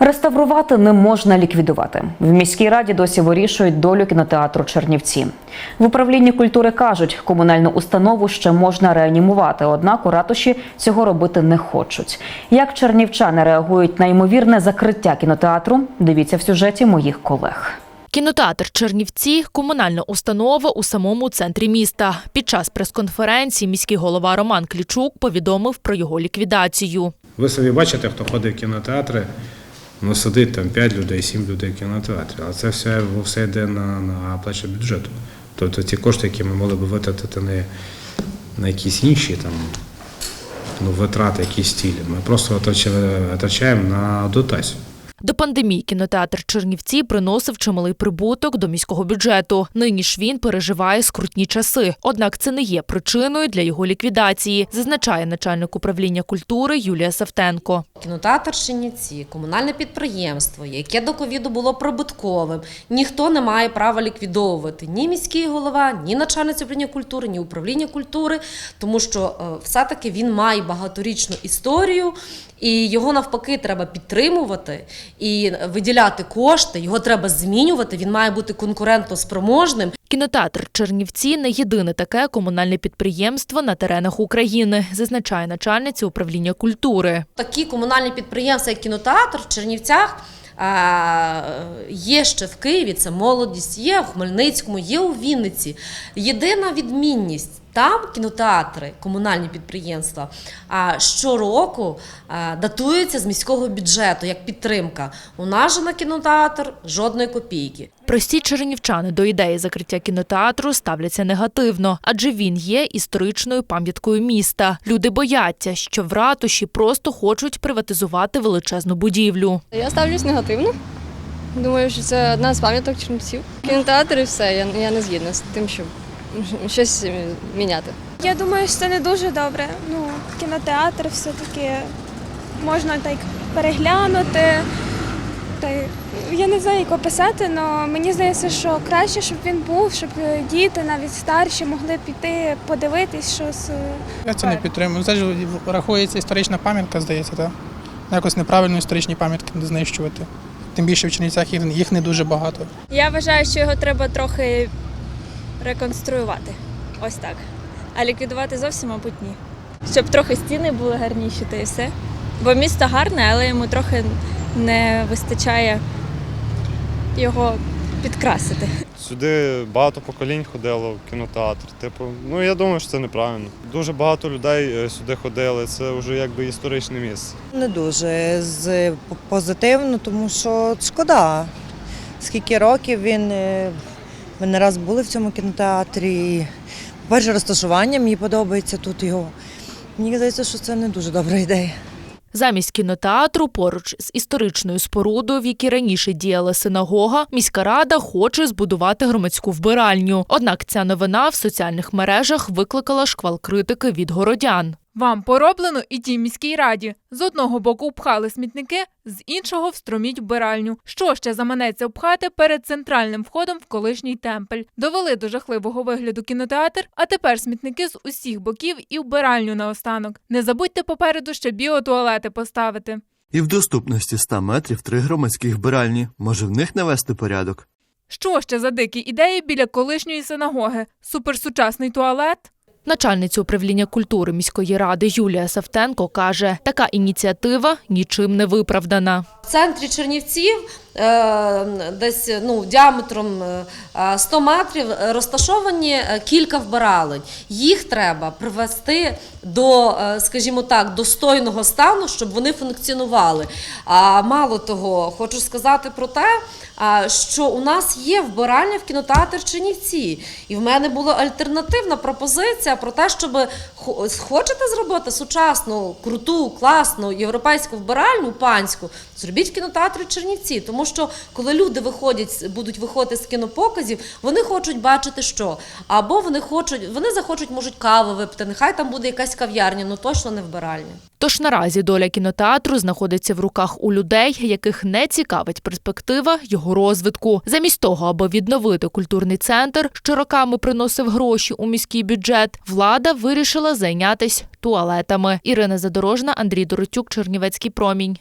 Реставрувати не можна ліквідувати. В міській раді досі вирішують долю кінотеатру Чернівці. В управлінні культури кажуть, комунальну установу ще можна реанімувати, однак у ратуші цього робити не хочуть. Як чернівчани реагують на ймовірне закриття кінотеатру? Дивіться в сюжеті моїх колег. Кінотеатр Чернівці комунальна установа у самому центрі міста. Під час прес-конференції міський голова Роман Клічук повідомив про його ліквідацію. Ви собі бачите, хто ходить в кінотеатри, ну сидить там 5 людей, 7 людей в кінотеатрі. А це все, все йде на, на плечі бюджету. Тобто ті кошти, які ми могли б витратити не на якісь інші там, ну, витрати, якісь цілі, Ми просто витрачаємо на дотацію. До пандемії кінотеатр Чернівці приносив чималий прибуток до міського бюджету. Нині ж він переживає скрутні часи. Однак це не є причиною для його ліквідації, зазначає начальник управління культури Юлія Савтенко. Кінотеатр Шиніці, комунальне підприємство, яке до ковіду було прибутковим, ніхто не має права ліквідовувати ні міський голова, ні начальниця управління культури, ні управління культури, тому що е, все-таки він має багаторічну історію, і його навпаки треба підтримувати і виділяти кошти. Його треба змінювати. Він має бути конкурентоспроможним. Кінотеатр Чернівці не єдине таке комунальне підприємство на теренах України, зазначає начальниця управління культури. Такі комунальні підприємства, як кінотеатр в Чернівцях. а, Є ще в Києві, це молодість, є в Хмельницькому, є у Вінниці. Єдина відмінність там кінотеатри, комунальні підприємства, а, щороку датуються з міського бюджету як підтримка. У нас же на кінотеатр жодної копійки. Прості чернівчани до ідеї закриття кінотеатру ставляться негативно, адже він є історичною пам'яткою міста. Люди бояться, що в ратуші просто хочуть приватизувати величезну будівлю. Я ставлюсь негативно. Думаю, що це одна з пам'яток чернівців. Кінотеатр і все. Я, я не згідна з тим, щоб щось міняти. Я думаю, що це не дуже добре. Ну, кінотеатр все-таки можна так переглянути. Та я не знаю, як описати, але мені здається, що краще, щоб він був, щоб е, діти, навіть старші, могли піти подивитись щось. е, Я це не підтримую. Це ж рахується історична пам'ятка, здається, так? Якось неправильно історичні пам'ятки не знищувати. Тим більше в Чернівцях їх не дуже багато. Я вважаю, що його треба трохи реконструювати. Ось так. А ліквідувати зовсім, мабуть, ні. Щоб трохи стіни були гарніші, та і все. Бо місто гарне, але йому трохи не вистачає його підкрасити. Сюди багато поколінь ходило в кінотеатр. Типу, ну я думаю, що це неправильно. Дуже багато людей е, сюди ходили. Це вже якби історичне місце. Не дуже з позитивно, тому що шкода. Скільки років він е, ми не раз були в цьому кінотеатрі. По-перше, розташування мені подобається тут його. Мені здається, що це не дуже добра ідея. Замість кінотеатру, поруч з історичною спорудою, в якій раніше діяла синагога, міська рада хоче збудувати громадську вбиральню. Однак ця новина в соціальних мережах викликала шквал критики від городян. Вам пороблено і тій міській раді. З одного боку пхали смітники, з іншого встроміть вбиральню. Що ще заманеться пхати перед центральним входом в колишній темпель? Довели до жахливого вигляду кінотеатр, а тепер смітники з усіх боків і вбиральню наостанок. Не забудьте попереду ще біотуалети поставити. І в доступності 100 метрів три громадських вбиральні. Може в них навести порядок? Що ще за дикі ідеї біля колишньої синагоги? Суперсучасний туалет? Начальниця управління культури міської ради Юлія Савтенко каже, така ініціатива нічим не виправдана. В центрі Чернівців, десь ну, діаметром е, 100 метрів, е, розташовані е, кілька вбиралень. Їх треба привести до, е, скажімо так, достойного стану, щоб вони функціонували. А мало того, хочу сказати про те, що у нас є вбиральня в кінотеатр Чернівці. І в мене була альтернативна пропозиція про те, щоб хочете зробити сучасну, круту, класну європейську вбиральню панську, зробіть в кінотеатрі Чернівці. Тому що коли люди виходять, будуть виходити з кінопоказів, вони хочуть бачити що. Або вони хочуть, вони захочуть, можуть каву випити. Нехай там буде якась кав'ярня, ну точно не вбиральня. Тож наразі доля кінотеатру знаходиться в руках у людей, яких не цікавить перспектива його розвитку. Замість того, аби відновити культурний центр, що роками приносив гроші у міський бюджет, влада вирішила зайнятися туалетами. Ірина Задорожна, Андрій Доротюк, Чернівецький промінь.